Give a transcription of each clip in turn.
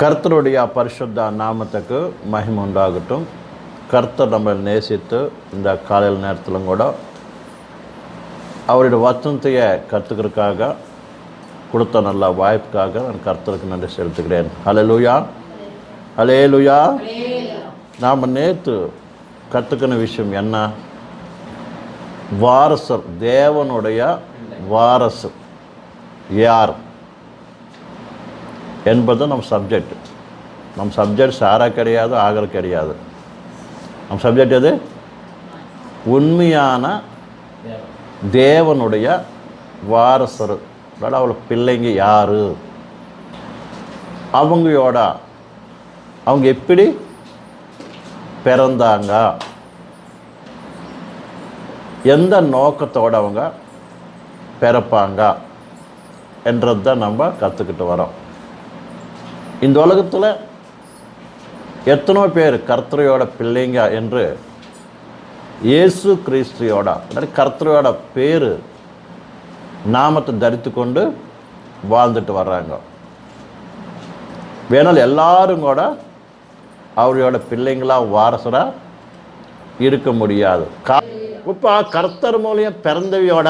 கர்த்தருடைய பரிசுத்த நாமத்துக்கு மகிமை உண்டாகட்டும். கர்த்தர் நம்மளை நேசித்து இந்த காலையில் நேரத்திலும் கூட அவருடைய வசனத்தைய கற்றுக்கிறதுக்காக கொடுத்த நல்ல வாய்ப்புக்காக நான் கர்த்தருக்கு நன்றி செலுத்துகிறேன். ஹalleluya ஹalleluya நாம் நேற்று கற்றுக்கின விஷயம் என்ன? வாரசர் தேவனுடைய வாரசர். யார்? என்பது நம் சப்ஜெக்ட் நம் சப்ஜெக்ட் சாரா கிடையாது ஆகிற கிடையாது. நம் சப்ஜெக்ட் எது? உண்மையான தேவனுடைய வாரசர். அதாவது அவளை பிள்ளைங்க யார்? அவங்களோட அவங்க எப்படி பிறந்தாங்க? எந்த நோக்கத்தோடு அவங்க பிறப்பாங்க? என்றது தான் நம்ம கற்றுக்கிட்டு வரோம் இந்த உலகத்தில் எத்தனோ பேர் கர்த்தரையோட பிள்ளைங்க என்று இயேசு கிறிஸ்தியோட அதாவது கர்த்தரையோட பேர் நாமத்தை தரித்து கொண்டு வாழ்ந்துட்டு வர்றாங்க. வேணால் எல்லாரும் கூட அவரோட பிள்ளைங்களாக வாரசராக இருக்க முடியாது. கா இப்போ கர்த்தர் மூலியம் பிறந்தவையோட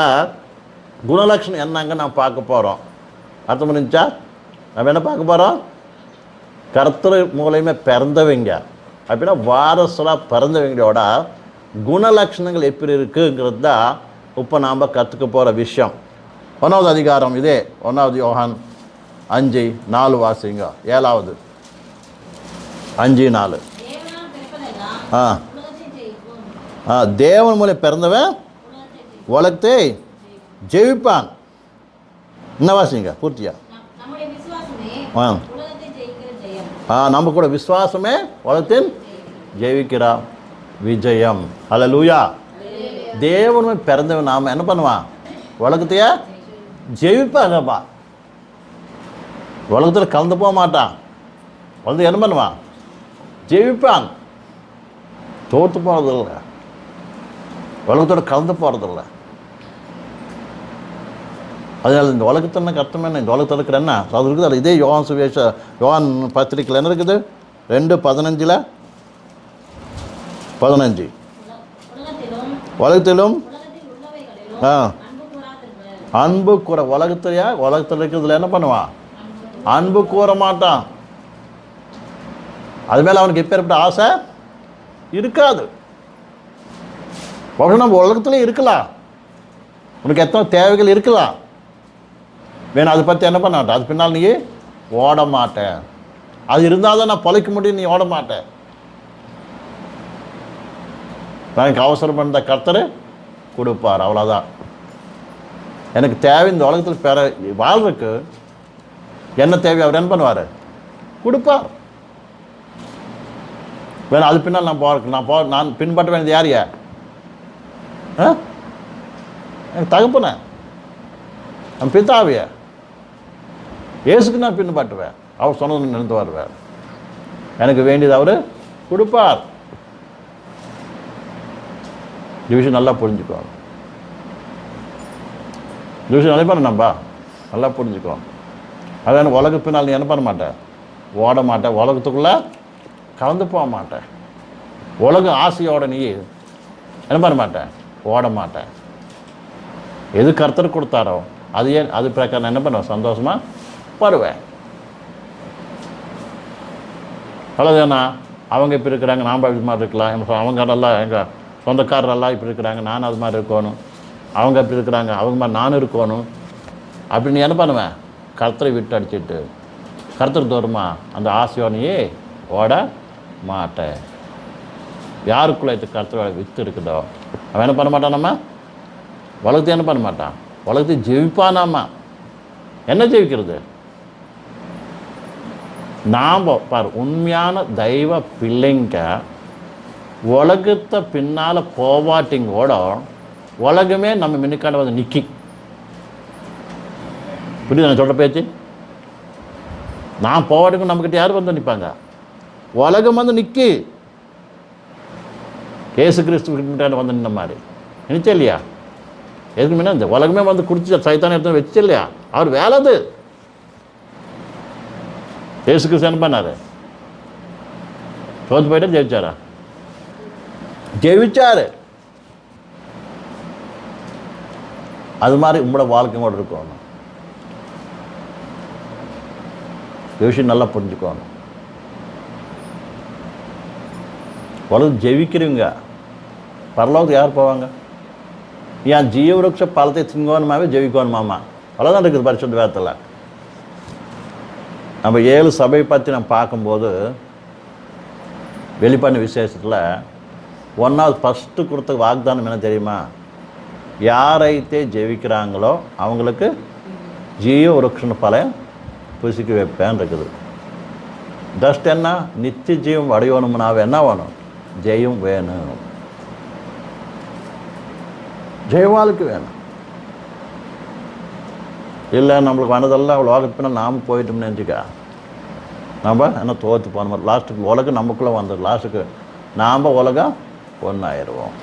குணலட்சணம் என்னங்க நான் பார்க்க போகிறோம் அர்த்தம் முடிஞ்சா நம்ம என்ன பார்க்க போகிறோம் கர்த்தர் மூலியமே பிறந்தவங்க. அப்படின்னா வாரசலாக பிறந்தவங்களோட குணலட்சணங்கள் எப்படி இருக்குங்கிறது தான் இப்போ நாம் கற்றுக்க போகிற விஷயம். ஒன்றாவது அதிகாரம் இதே. ஒன்றாவது யோகான் அஞ்சு நாலு வாசிங்க. ஏழாவது. அஞ்சு நாலு. ஆ. ஆ தேவன் மூலம் பிறந்தவன் உலகத்தை ஜெயிப்பான். என்ன வாசிங்க? பூர்த்தியா? ஆ உலகத்தை ஜெயிக்கிற ஜெயம் ஆ நம்ம கூட விசுவாசமே உலகத்தின் ஜெயிக்கிறா. விஜயம். அல்ல லூயா தேவனுமே பிறந்தவன் நாம் என்ன பண்ணுவான்? உலகத்தையே ஜெயிப்பாங்கப்பா உலகத்தில் கலந்து போக மாட்டான். வந்து என்ன பண்ணுவான்? ஜெயிப்பான். தோற்று போகிறதில்ல உலகத்தோட கலந்து போகிறதில்ல அதனால் இந்த உலகத்தின கர்த்தம் என்ன இந்த உலகத்தில் இருக்கிற என்ன அது இருக்குது. அது இதே யோகான் சுவேஷ யோகான் பத்திரிக்கையில் என்ன இருக்குது? ரெண்டு பதினஞ்சில்? பதினஞ்சு. உலகத்திலும் ஆ. அன்பு கூற உலகத்திலையா உலகத்தில் இருக்கிறதுல என்ன பண்ணுவான் அன்பு கூற மாட்டான். அது மேலே அவனுக்கு எப்பேற்பட்ட ஆசை? இருக்காது. நம்ம உலகத்துலேயும் இருக்கலாம். உனக்கு எத்தனை தேவைகள் இருக்கலாம். வேணும் அதை பற்றி என்ன பண்ண மாட்டேன் அது பின்னால் நீ ஓட மாட்டேன் அது இருந்தால் தான் நான் பொழைக்க முடியும் நீ ஓட மாட்டேன் எனக்கு அவசரம் பண்ண கர்த்தர் கொடுப்பார் அவ்வளோதான் எனக்கு தேவை இந்த உலகத்தில் பெற வாழ்றதுக்கு என்ன தேவை? அவர் என்ன பண்ணுவார்? கொடுப்பார். வேணும் அது பின்னால் நான் போகிறேன் நான் போ நான் பின்பற்ற வேண்டியது யார் ஆ? எனக்கு தகப்பன. என் பித்தாவியா இயேசுக்கு நான் பின்பற்றுவேன் அவர் சொன்னது நினைந்து வருவேன். எனக்கு வேண்டியது அவர் கொடுப்பார். இந்த விஷயம் நல்லா புரிஞ்சுக்குவாங்க இந்த விஷயம் நல்லா பண்ண நம்பா? நல்லா புரிஞ்சுக்குவோம் அதான் உலக பின்னால் நீ என்ன பண்ண மாட்டேன் ஓட மாட்டேன் உலகத்துக்குள்ளே கலந்து போக மாட்டேன் உலக ஆசையோட நீ என்ன பண்ண மாட்டேன் ஓட மாட்டேன் எது கருத்தர் கொடுத்தாரோ அது ஏன் அது பிரகாரம் நான் என்ன பண்ணுவேன்? சந்தோஷமாக வருவேன் அவ்வளோதானா அவங்க இப்படி இருக்கிறாங்க நாம் இப்படி மாதிரி இருக்கலாம். எங்க- அவங்க எங்கள் சொந்தக்காரரெல்லாம் இப்படி இருக்கிறாங்க நானும் அது மாதிரி இருக்கணும். அவங்க அப்படி இருக்கிறாங்க அவங்க மாதிரி நானும் இருக்கணும். அப்படின்னு என்ன பண்ணுவேன் கருத்தரை விட்டு அடிச்சிட்டு கருத்தர் தோறுமா அந்த ஆசையோனையே ஓட மாட்டேன் யாருக்குள்ளே இது கர்த்தரோட வித்து இருக்குதோ அவன் என்ன பண்ண மாட்டான் நம்ம? வளர்த்து என்ன பண்ண மாட்டான்? வளர்த்து ஜெயிப்பானாமா என்ன ஜெயிக்கிறது? நாம் பார் உண்மையான தெய்வ பிள்ளைங்க உலகத்தை பின்னால் போவாட்டிங்கோட உலகமே நம்ம மின்னுக்காண்ட வந்து நிற்கி புரியுது நான் சொல்கிற பேச்சு? நான் போவாட்டிக்கும் நம்மக்கிட்ட யார் வந்து நிற்பாங்க உலகம் வந்து நிற்கி ஏசு கிறிஸ்து கிட்ட வந்து நின்ன மாதிரி. நினைச்சே இல்லையா? எதுக்கு முன்னாடி இந்த உலகமே வந்து குடிச்சு சைத்தான எடுத்து வச்சு இல்லையா? அவர் வேலை அது. ஏசு கிறிஸ்து என்ன பண்ணாரு தோத்து போயிட்டு ஜெயிச்சாரா ஜெயிச்சாரு அது மாதிரி உங்களோட வாழ்க்கை கூட இருக்கணும் இந்த விஷயம் நல்லா புரிஞ்சுக்கணும் உலகம் ஜெயிக்கிறவங்க பரலோகத்துக்கு யார் போவாங்க ஏன் ஜீவவృక్ష பழத்தை திங்கோணுமாவே ஜெயிக்கணுமாமா அவ்வளோதான் இருக்குது பரிசுத்த வேதத்தில் நம்ம ஏழு சபை பற்றி நம்ம பார்க்கும்போது வெளிப்பாடு விசேஷத்தில் ஒன்றாவது ஃபஸ்ட்டு கொடுத்த வாக்தானம் என்ன தெரியுமா? யாரைத்தே ஜெயிக்கிறாங்களோ அவங்களுக்கு ஜீவ விரக்ஷன பலன் புசிக்க வைப்பேன் இருக்குது. ஜஸ்ட் என்ன? நித்திய ஜீவம் அடையணும்னாவே என்ன வேணும்? ஜெயம் வேணும். ஜெயவாளுக்கு வேணும். இல்லை நம்மளுக்கு வந்ததெல்லாம் உலகத்துக்கு நாம் போயிட்டோம்னு நினச்சிக்கா. நம்ம என்ன தோற்று போன மாதிரி லாஸ்ட்டுக்கு உலகம் நமக்குள்ளே வந்தது. லாஸ்ட்டுக்கு நாம் உலகம் ஒன்றாயிருவோம்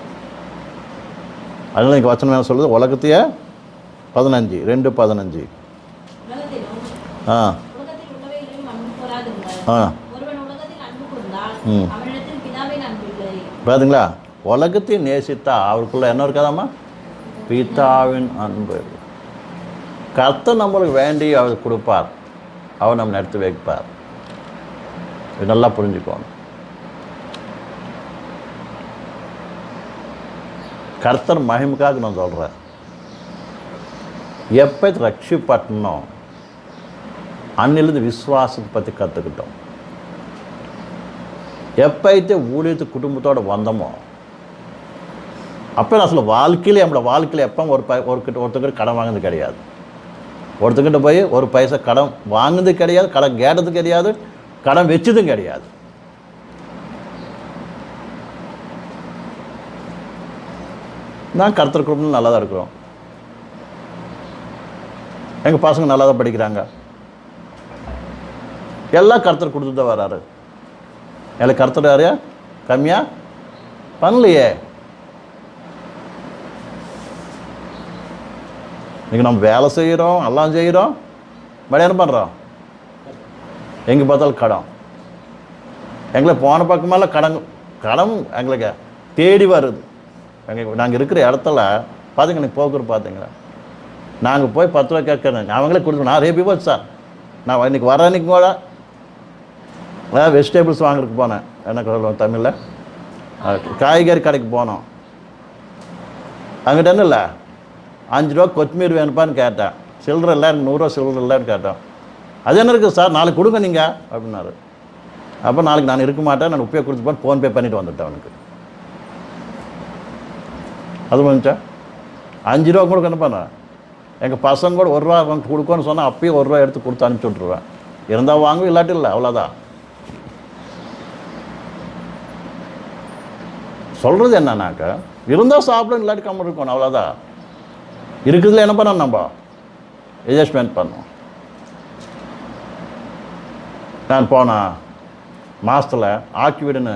அதனால் இங்கே வச்சனம் என்ன சொல்லுது? உலகத்தையே பதினஞ்சு ரெண்டு பதினஞ்சு. ஆ. ஆ. ம். பாத்தீங்களா? உலகத்தை நேசித்தா அவருக்குள்ள என்ன இருக்காதாம்மா? பிதாவின் அன்பு. கர்த்தர் நம்மளுக்கு வேண்டி அவர் கொடுப்பார். அவர் நம்ம எடுத்து வைப்பார். இது நல்லா புரிஞ்சுக்கணும் கர்த்தர் மகிமுக்காக நான் சொல்கிறேன் எப்போ ரட்சிப்பட்டனோ அன்னிலிருந்து விஸ்வாசத்தை பற்றி கற்றுக்கிட்டோம் எப்பைతే ஊழியத்து குடும்பத்தோடு வந்தோமோ அப்போ நான் சொல்ல வாழ்க்கையில் நம்மளோட வாழ்க்கையில் எப்போ ஒரு ப ஒரு கிட்ட ஒருத்தர்கிட்ட கடன் வாங்கினது கிடையாது. ஒருத்தர்கிட்ட போய் ஒரு பைசா கடன் வாங்கினது கிடையாது கடன் கேட்டது கிடையாது கடன் வச்சதும் கிடையாது. நான் கருத்தர் குடும்பம் நல்லா தான் இருக்கிறோம். எங்கள் பசங்க நல்லா தான் படிக்கிறாங்க. எல்லாம் கருத்தர் கொடுத்துட்டு தான் வராரு. எனக்கு கருத்தர் யாரையா கம்மியாக பண்ணலையே. இன்னைக்கு நம்ம வேலை செய்கிறோம் எல்லாம் செய்கிறோம். என்ன பண்ணுறோம் எங்கே பார்த்தாலும் கடன். எங்களை போன பக்கமெல்லாம் கடன் கடன் எங்களுக்கு தேடி வருது. எங்கள் நாங்கள் இருக்கிற இடத்துல பார்த்தீங்க எனக்கு போக்குவரத்து பார்த்தீங்களா நாங்கள் போய் பத்து ரூபா கேட்குறேன். அவங்களே கொடுத்து நான் ரேபி போச்சு சார். நான் இன்னைக்கு வர அன்னைக்கு கூட அதாவது வெஜிடபிள்ஸ் வாங்குறதுக்கு போனேன். என்ன சொல்லுவோம் தமிழில்? காய்கறி கடைக்கு போனோம். அங்கிட்ட என்ன இல்லை? அஞ்சு ரூபா கொத்தமீர் வேணுப்பான்னு கேட்டேன். சில்லற இல்லை எனக்கு நூறுரூவா சில்லற இல்லைன்னு கேட்டேன். அது என்ன இருக்குது சார்? நாளைக்கு கொடுங்க நீங்கள் அப்படின்னாரு. அப்போ நாளைக்கு நான் இருக்க மாட்டேன் நான் உப்பே கொடுத்து போட்டு ஃபோன்பே பண்ணிவிட்டு வந்துட்டேன் அவனுக்கு. அது வந்துச்சா அஞ்சு ரூபா கூட என்ன பண்ணேன் எங்கள் பசங்க கூட ஒரு ரூபா கொடுக்கோன்னு கொடுக்கணும்னு சொன்னால் அப்பயும் ஒரு ரூபா எடுத்து கொடுத்து அனுப்பிச்சி விட்ருவேன் இருந்தால் வாங்கும் இல்லாட்டி இல்லை அவ்வளோதான் சொல்கிறது என்னன்னாக்கா இருந்தால் சாப்பிடும் இல்லாட்டி கம்மி இருக்கணும் அவ்வளோதான் இருக்குதுல என்ன பண்ணணும் நம்ம? அட்ஜஸ்ட்மெண்ட் பண்ணும். நான் போன மாதத்தில் ஆக்கிவீடுன்னு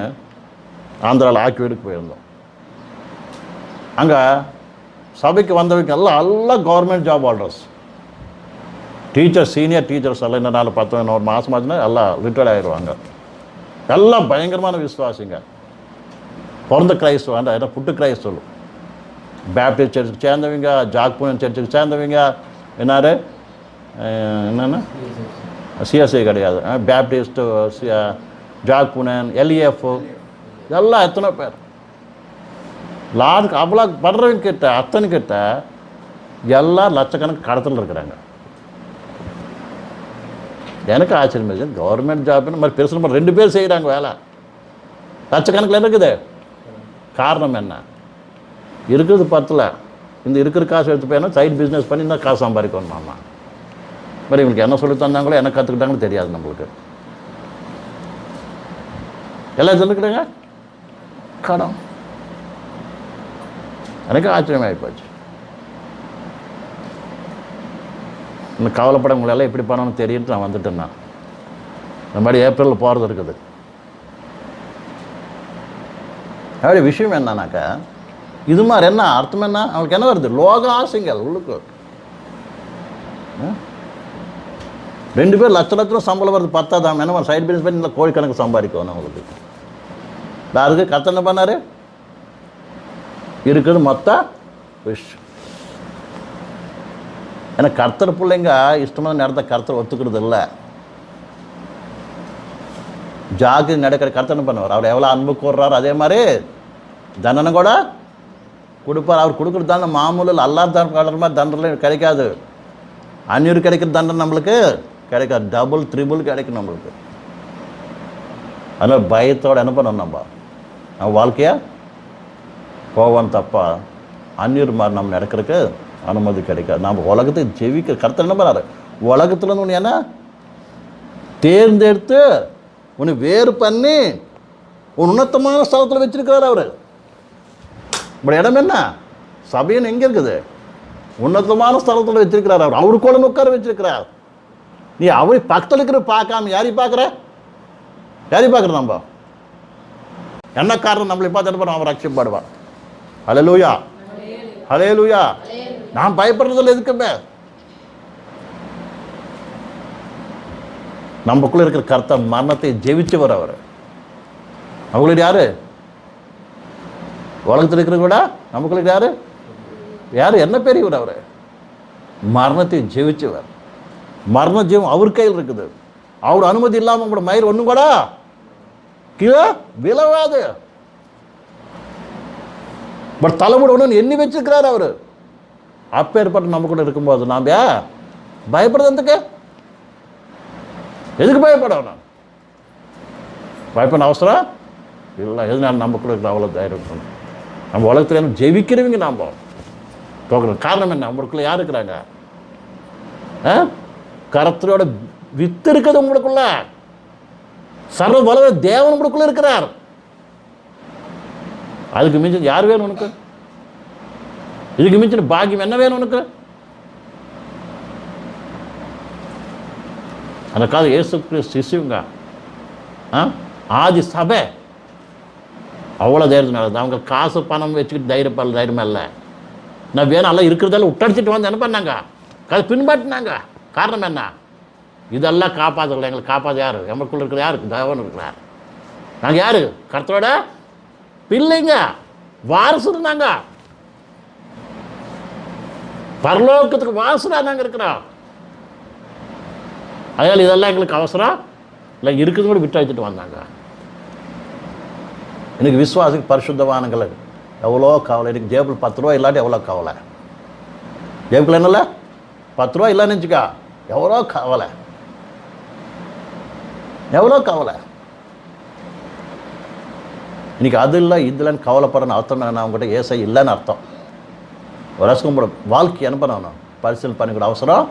ஆந்திராவில் ஆக்கிவீடுக்கு போயிருந்தோம். அங்கே சபைக்கு வந்தவங்க எல்லாம் எல்லாம் government job holders teachers senior teachers எல்லாம் இந்த நாள் பத்து ஒரு மாதம் ஆச்சுன்னா எல்லாம் ரிட்டையர்ட் ஆயிடுவாங்க எல்லாம் பயங்கரமான விசுவாசிங்க. பிறந்த கிரைஸ்தவ வேண்டாம் ஏன்னா புட்டு கிரைஸ்தவம் பேப்டிஸ்ட் சர்ச்சுக்கு சேர்ந்தவங்க ஜாக்பூன் சர்ச்சுக்கு சேர்ந்தவங்க என்னாரு? என்னென்ன? சிஎஸ்ஐ கிடையாது. அஹ் பேப்டிஸ்ட் ஜாக்பூனன் எல்இஎஃப் இதெல்லாம் எத்தனை பேர். லார்ஜ் அவ்வளோ படுறவங்க கிட்ட அத்தனை கிட்ட எல்லாம் லட்சக்கணக்கு கடத்தில் இருக்கிறாங்க. எனக்கு ஆச்சரியம் இருக்குது. கவர்மெண்ட் ஜாப்னு மாதிரி பெருசு நம்ம ரெண்டு பேர் செய்கிறாங்க வேலை. லட்சக்கணக்கில் இருக்குது. காரணம் என்ன? இருக்கிறது பத்தில் இந்த இருக்கிற காசு எடுத்து போயினா சைட் பிஸ்னஸ் பண்ணி தான் காசு சம்பாதிக்கணும் மாமா. மாதிரி இவங்களுக்கு என்ன சொல்லி தந்தாங்களோ என்ன கற்றுக்கிட்டாங்களோ தெரியாது நம்மளுக்கு. எல்லாம் சொல்லிக்கிட்டாங்க கடன். எனக்கு ஆச்சரியமாகி போச்சு இன்னும் கவலைப்பட உங்களெல்லாம் எப்படி பண்ணணும்னு தெரியும்ட்டு நான் வந்துட்டேன் நான் இந்த மாதிரி ஏப்ரலில் போகிறது இருக்குது. அப்படி விஷயம் என்னன்னாக்கா இது மாதிரி என்ன? அர்த்தம் என்ன? அவனுக்கு என்ன வருது? லோக ஆசைங்கள் உள்ளுக்கு. ரெண்டு பேர் லட்ச லட்சம் சம்பளம் வருது பத்தாதான் என்ன சைடு பிஸ்னஸ் பண்ணி இல்லை கோழிக்கணக்கு சம்பாதிக்கணும் அவங்களுக்கு. யாருக்கு கத்த என்ன பண்ணாரு? இருக்குது மொத்த விஷ் ஏன்னா கர்த்தர் பிள்ளைங்க இஷ்டமான நேரத்தை கர்த்தர் ஒத்துக்கிறது இல்லை. ஜாகிரதை நடக்கிற கர்த்தனை பண்ணுவார்? அவர் எவ்வளோ அன்பு கூறுறாரு அதே மாதிரி தண்டனை கூட கொடுப்பார். அவர் கொடுக்குறது தான் மாமூலில் அல்லா தான் மாதிரி தண்டனை கிடைக்காது. அந்நூறு கிடைக்கிற தண்டனை நம்மளுக்கு கிடைக்காது. டபுள் த்ரிபிள் கிடைக்கும் நம்மளுக்கு. அதனால் பயத்தோடு என்ன பண்ணணும் நம்ம? நம்ம வாழ்க்கையை? கோவம் தப்பா? அந்நூறு மாதிரி நம்ம நடக்கிறதுக்கு அனுமதி கிடைக்காது. நம்ம உலகத்துக்கு ஜெவிக்க கருத்து என்ன பண்ணாரு? உலகத்தில் ஒன்று என்ன? தேர்ந்தெடுத்து உன்னை வேறு பண்ணி ஒரு உன்னதமான ஸ்தலத்தில் வச்சிருக்கிறார் அவர். இப்படி இடம் என்ன? சபையின் எங்கே இருக்குது? உன்னதமான ஸ்தலத்தில் வச்சிருக்கிறார் அவர். அவரு கூட உட்கார வச்சிருக்கிறார். நீ அவரை பக்கத்தில் இருக்கிற பார்க்காம யாரையும் பார்க்குற? யாரையும் பார்க்குற நம்ம? என்ன காரணம்? நம்மளை பார்த்து என்ன ரட்சிப்பாடுவான் அவர் லூயா ஹலே லூயா நான் பயப்படுறதில்ல எதுக்குமே. நமக்குள்ள இருக்கிற கர்த்தர் மரணத்தை ஜெயிச்சவர் அவர். அவங்களுக்கு யாரு? உலகத்தில் இருக்கிற கூட நமக்குள்ள யாரு? யார்? என்ன பெரியவர் அவர்? மரணத்தை ஜெயிச்சவர். மரண ஜெயம் அவர் கையில் இருக்குது. அவர் அனுமதி இல்லாமல் உங்களோட மயிர் ஒன்றும் கூட கீழே விழவாது பட் தலைமுறை ஒன்று எண்ணி வச்சிருக்கிறார் அவர். அப்பேற்பட்ட நம்ம கூட இருக்கும்போது நாம் பயப்படுறதுக்கு எதுக்கு? பயப்படணும் பயப்பட அவசரம்? இல்லை எதுனாலும் நம்ம கூட இருக்கிற அவ்வளோ தைரியம்? நம்ம உலகத்தில் ஜெயிக்கிறவங்க நாம். தோக்கணும் காரணம் என்ன? நம்மளுக்குள்ள யார் இருக்கிறாங்க? ஆ? கரத்தரோட வித்து இருக்கிறது உங்களுக்குள்ள. சர்வ வளர தேவன் உங்களுக்குள்ள இருக்கிறார். அதுக்கு மிஞ்சி யார் வேணும் உனக்கு? இதுக்கு மிஞ்சின பாக்கியம் என்ன வேணும் உனக்கு? அந்த காலம் இயேசு கிறிஸ்து சிசுங்க. ஆதி சபை. அவ்வளோ தைரியத்தினால அவங்க காசு பணம் வச்சுக்கிட்டு தைரியப்பால் தைரியமாக இல்லை. நான் வேணும் எல்லாம் இருக்கிறதால விட்டடிச்சிட்டு வந்து என்ன பண்ணாங்க? அதை பின்பாட்டினாங்க. காரணம் என்ன? இதெல்லாம் காப்பாற்றல எங்களை காப்பாற்ற யார்? எமக்குள்ள இருக்கிற யார்? தேவன் இருக்கிறார். நாங்கள் யார்? கருத்தோட பிள்ளைங்க. வாரசு இருந்தாங்க. பரலோகத்துக்கு வாரசுடா நாங்கள் இருக்கிறோம். அதனால் இதெல்லாம் எங்களுக்கு அவசரம். இல்லை இருக்கிறது கூட விட்டு வச்சுட்டு வந்தாங்க. எனக்கு விசுவாசிக்கு பரிசுத்தவானங்கள் எவ்வளோ கவலை? எனக்கு ஜேபிள் பத்து ரூபா இல்லாட்டி எவ்வளோ கவலை? ஜேபிள் என்னல பத்து ரூபா இல்லைன்னு வச்சுக்கா. எவ்வளோ கவலை? எவ்வளோ கவலை? இன்றைக்கி அது இல்லை இது இல்லைன்னு கவலைப்படணும் அர்த்தம் நான் அவங்ககிட்ட ஏசை இல்லைன்னு அர்த்தம். ஒரு ரசகம்போட வாழ்க்கை என்ன பண்ணணும்? பரிசீலனை பண்ணிக்கூட அவசரம்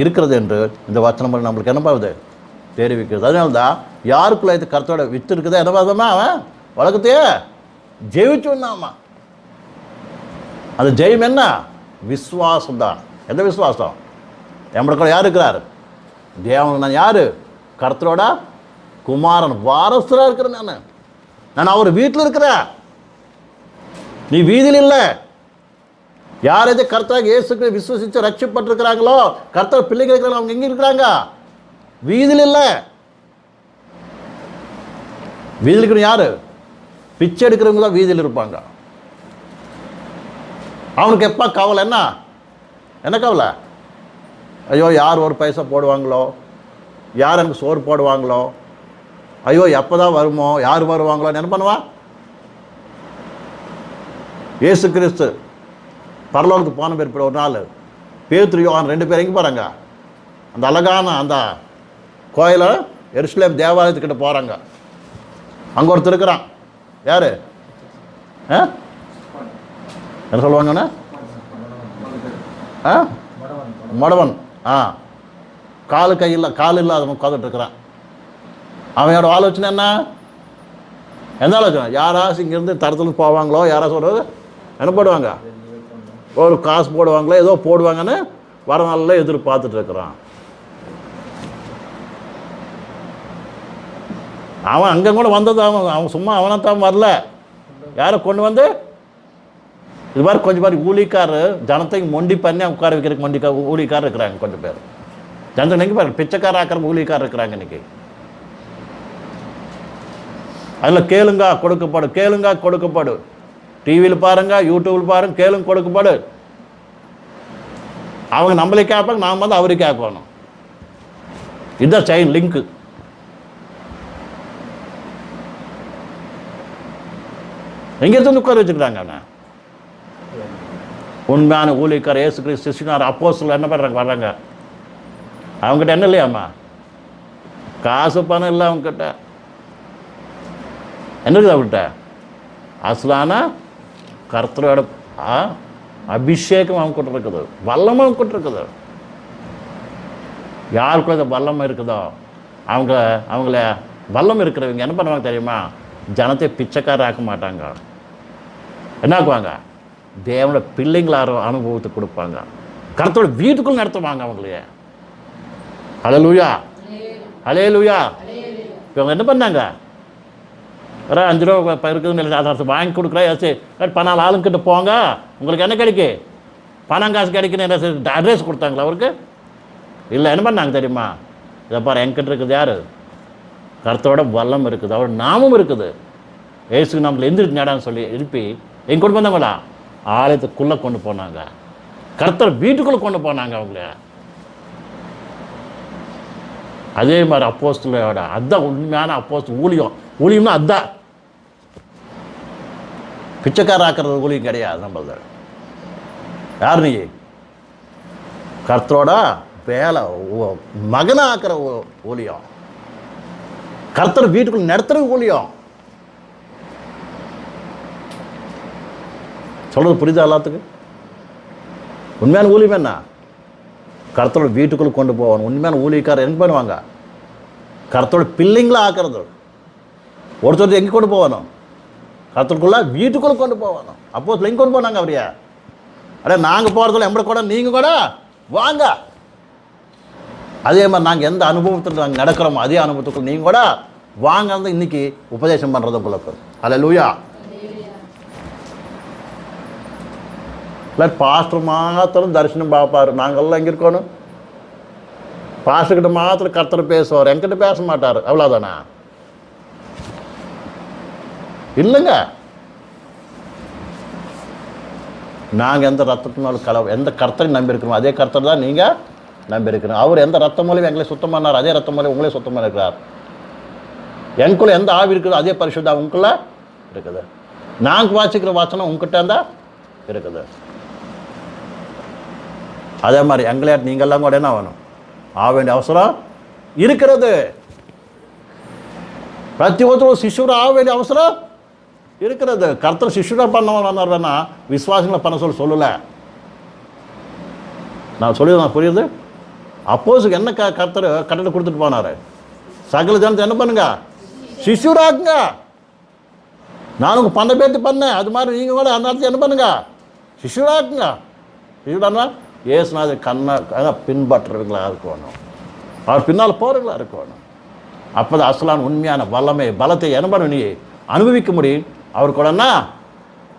இருக்கிறது என்று இந்த வச்சனம் பண்ணி நம்மளுக்கு என்ன பாவுது தெரிவிக்கிறது. அதனால தான் யாருக்குள்ளே இது கருத்தோட வித்து இருக்குதோ என்ன பார்த்தோம்னா அவன்? வழக்கத்தையே ஜெயிச்சு வந்தாமா அந்த ஜெயம் என்ன? விஸ்வாசம் தான் எந்த விசுவாசம்? நம்மளுக்குள்ள யார் இருக்கிறார்? தேவன் நான் யார்? கர்த்தரோட குமாரன் வாரசராக இருக்கிறேன் நான். நான் அவர் வீட்டில் இருக்கிறேன். நீ வீதியில் இல்லை. யார் எது கர்த்தராக இயேசுக்கு விசுவசித்து ரட்சிப்பட்டிருக்கிறாங்களோ கர்த்தர் பிள்ளைங்க இருக்கிறாங்க அவங்க எங்கே இருக்கிறாங்க? வீதியில் இல்லை. வீதியில் யார் யாரு? பிச்சை எடுக்கிறவங்க தான் வீதியில் இருப்பாங்க. அவனுக்கு எப்போ கவலை? என்ன? என்ன கவலை? ஐயோ யார் ஒரு பைசா போடுவாங்களோ? யார் எனக்கு சோறு போடுவாங்களோ? ஐயோ எப்போ தான் வருமோ? யார் வருவாங்களோ? என்ன பண்ணுவான் இயேசு கிறிஸ்து பரலோகத்துக்கு போன பேர் ஒரு நாள் பேத்துரு யோகான் ரெண்டு பேர் எங்கே போகிறாங்க அந்த அழகான அந்த கோயிலை எருசலேம் தேவாலயத்துக்கிட்ட போகிறாங்க அங்கே ஒருத்தர் இருக்கிறான். யார்? ஆ? என்ன சொல்லுவாங்கண்ணா ஆ? மடவன். ஆ. காலு கையில் கால் இல்லாதவன் உட்காந்துட்டு இருக்கிறான். அவனோட ஆலோசனை என்ன? எந்த ஆலோசனை? யாராச்சும் இங்கேருந்து தரத்தில் போவாங்களோ யாராச்சும் ஒரு என்ன போடுவாங்க? ஒரு காசு போடுவாங்களோ ஏதோ போடுவாங்கன்னு வர எதிர்பார்த்துட்ருக்குறான் எதிர்பார்த்துட்டு இருக்கிறான் அவன் அங்கே கூட வந்தது அவன் அவன் சும்மா அவனைத்தான் வரல. யாரை கொண்டு வந்து இது மாதிரி கொஞ்சம் மாதிரி ஊழிக்காரர் ஜனத்தைக்கு மொண்டி பண்ணி உட்கார வைக்கிறதுக்கு மொண்டிக்கா ஊழிக்காரர் இருக்கிறாங்க கொஞ்சம் பேர். ஜனத்தை எங்கே பாருங்க பிச்சைக்கார ஆக்கிற ஊழியக்காரர் இருக்கிறாங்க இன்னைக்கு. அதில் கேளுங்க கொடுக்கப்படும் கேளுங்க கொடுக்கப்படும் டிவியில் பாருங்க யூடியூபில் பாருங்க கேளுங்க கொடுக்கப்படும் அவங்க நம்மளே கேட்பாங்க நாம் வந்து அவரை கேட்கணும். இதுதான் செயின் லிங்க்கு எங்கே இருந்து உட்கார வச்சுருக்காங்க அவனை? உண்மையான ஊழியக்கார இயேசு கிறிஸ்து சிசுனார் அப்போஸ்தலர் என்ன பண்ணுறாங்க வர்றாங்க. அவங்ககிட்ட என்ன இல்லையாம்மா? காசு பணம் இல்லை அவங்ககிட்ட என்ன இருக்குது அவங்ககிட்ட அசலான கர்த்தரோட அபிஷேகம் அவங்க கிட்ட இருக்குது வல்லமும் அவங்க கிட்ட இருக்குது யாருக்குள்ள இந்த வல்லம் இருக்குதோ அவங்க அவங்கள வல்லம் இருக்கிறவங்க என்ன பண்ணுவாங்க தெரியுமா? ஜனத்தை பிச்சைக்கார ஆக்க மாட்டாங்க. என்ன ஆக்குவாங்க தேவனோட பிள்ளைங்களார அனுபவத்தை கொடுப்பாங்க. கருத்தோட வீட்டுக்குள்ள நடத்துவாங்க அவங்களையே. அலலூயா அலே இவங்க என்ன பண்ணாங்க? வேற அஞ்சு ரூபா இப்போ இருக்குதுன்னு இல்லை அதை வாங்கி கொடுக்குறா சரி பணம் ஆளுங்கிட்ட போங்க. உங்களுக்கு என்ன கிடைக்கு? பணம் காசு கிடைக்குன்னு என்ன அட்ரஸ் கொடுத்தாங்களா அவருக்கு? இல்லை என்ன பண்ணாங்க தெரியுமா? இதை பாரு என்கிட்ட இருக்குது யார்? கருத்தோட வல்லம் இருக்குது அவரோட நாமம் இருக்குது. ஏசுக்கு நம்மள எந்திரிச்சு நேடான்னு சொல்லி எழுப்பி எங்க கொண்டு வந்தாங்களா ஆலயத்துக்குள்ளே கொண்டு போனாங்க. கர்த்தர் வீட்டுக்குள்ளே கொண்டு போனாங்க அவங்கள. அதே மாதிரி அப்போஸ்தலோட அதுதான் உண்மையான அப்போஸ்து ஊழியம். ஊழியம்னா அதுதான் பிச்சைக்கார ஊழியம் கிடையாது நம்மளது. யார் நீ? கர்த்தரோட வேலை ஊ- ஊழியம். கர்த்தர் வீட்டுக்குள்ள நடத்துகிற ஊழியம். சொல்கிறது புரியுதா எல்லாத்துக்கும்? உண்மையான ஊழியம் என்ன கருத்தோட வீட்டுக்குள்ளே கொண்டு போவான் உண்மையான ஊழியக்காரர் என்ன பண்ணுவாங்க? கருத்தோட பிள்ளைங்கள ஆக்கிறது. ஒருத்தர் எங்கே கொண்டு போவானோ கருத்துக்குள்ளே வீட்டுக்குள்ளே கொண்டு போவானோ அப்போ எங்கே கொண்டு போனாங்க அப்படியா? அடே நாங்கள் போகிறதுல எம்பளை கூட நீங்கள் கூட வாங்க. அதே மாதிரி நாங்கள் எந்த அனுபவத்தில் நாங்கள் நடக்கிறோமோ அதே அனுபவத்துக்குள்ள நீங்கள் கூட வாங்க வந்து இன்னைக்கு உபதேசம் பண்ணுறது உங்களுக்கு. அதில் லூயா இல்லை பாஸ்டர் மாத்திரம் தரிசனம் பார்ப்பாரு நாங்கள்லாம் எங்கே இருக்கணும் பாஸ்டர்கிட்ட மாத்திரம் கர்த்தர் பேசுவார் என்கிட்ட பேச மாட்டார் அவ்வளோதானா இல்லைங்க நாங்கள் எந்த ரத்தத்தினாலும் கலவு எந்த கர்த்தரை நம்பியிருக்கிறோம் அதே கர்த்தர் தான் நீங்கள் நம்பியிருக்கிறோம் அவர் எந்த ரத்த மூலியம் எங்களை சுத்தம் பண்ணார் அதே ரத்த மூலியம் உங்களே சுத்தமாக இருக்கிறார் எனக்குள்ள எந்த ஆவி இருக்குதோ அதே பரிசுத்தா உங்களுக்குள்ள இருக்குது நாங்கள் வாசிக்கிற வாசனம் உங்ககிட்ட இருந்தால் இருக்குது அதே மாதிரி எங்களையாட் நீங்கள்லாம் கூட என்ன ஆகணும்? ஆக வேண்டிய அவசரம் இருக்கிறது. பிரதி ஒருத்தரும் சிஷுராக ஆக வேண்டிய அவசரம் இருக்கிறது. கர்த்தர் சிஷுராக பண்ணவன் வந்தார் விசுவாசங்களை பண்ண சொல்லி சொல்லலை. நான் சொல்லி புரியுது? அப்போஸுக்கு என்ன க கர்த்தர் கட்டளை கொடுத்துட்டு போனார்? சகல ஜனத்தை என்ன பண்ணுங்க? சிஷுராக்குங்க உங்கள் பண்ண பேர்த்து பண்ணேன். அது மாதிரி நீங்கள் கூட அந்த இடத்துல என்ன பண்ணுங்க? சிஷுராக்குங்க சிஷுரானா ஏசுநாதர் கண்ணா அதான் பின்பற்றுறவங்களா இருக்கணும். அவர் பின்னால் போகிறவங்களா இருக்கணும். அப்போ தான் அசலான உண்மையான வல்லமை பலத்தை என்ன நீ அனுபவிக்க முடியும். அவர் கூடனா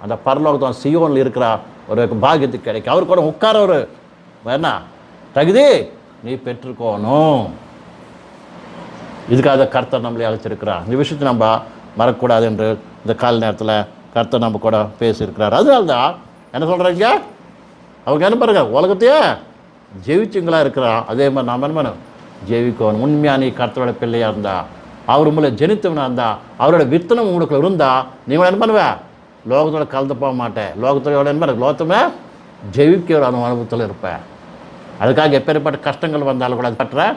அந்த பரலோகத்தான் சியோனில் இருக்கிற ஒரு பாக்கியத்துக்கு கிடைக்கும். அவர் கூட உட்கார ஒரு வேணா தகுதி நீ பெற்றுக்கோணும். இதுக்காக கர்த்தர் நம்மளே அழைச்சிருக்கிறார் இந்த விஷயத்தை நம்ம மறக்கக்கூடாது என்று இந்த கால நேரத்தில் கர்த்தர் நம்ம கூட பேசியிருக்கிறார். அதனால்தான் என்ன சொல்கிறீங்க அவங்க என்ன பாருங்க உலகத்தையே ஜெயிச்சுங்களா இருக்கிறான் அதே மாதிரி நாம் என்ன பண்ணணும்? ஜெயிக்கணும். உண்மையாக நீ கர்த்தரோட பிள்ளையாக இருந்தா அவர் உங்களை ஜெனித்தவனாக இருந்தா அவரோட வித்தனம் உங்களுக்கு இருந்தா நீங்கள் என்ன பண்ணுவேன் லோகத்தோட கலந்து போக மாட்டேன் லோகத்தோட என்ன பண்ண? லோகத்தமே ஜெயிக்கிற அனு அனுபவத்தில் இருப்பேன் அதுக்காக எப்பேற்பட்ட கஷ்டங்கள் வந்தாலும் கூட அது பற்ற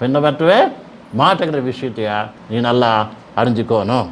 பின்ன பற்றவே மாட்டேங்கிற விஷயத்தையா நீ நல்லா அறிஞ்சுக்கணும்.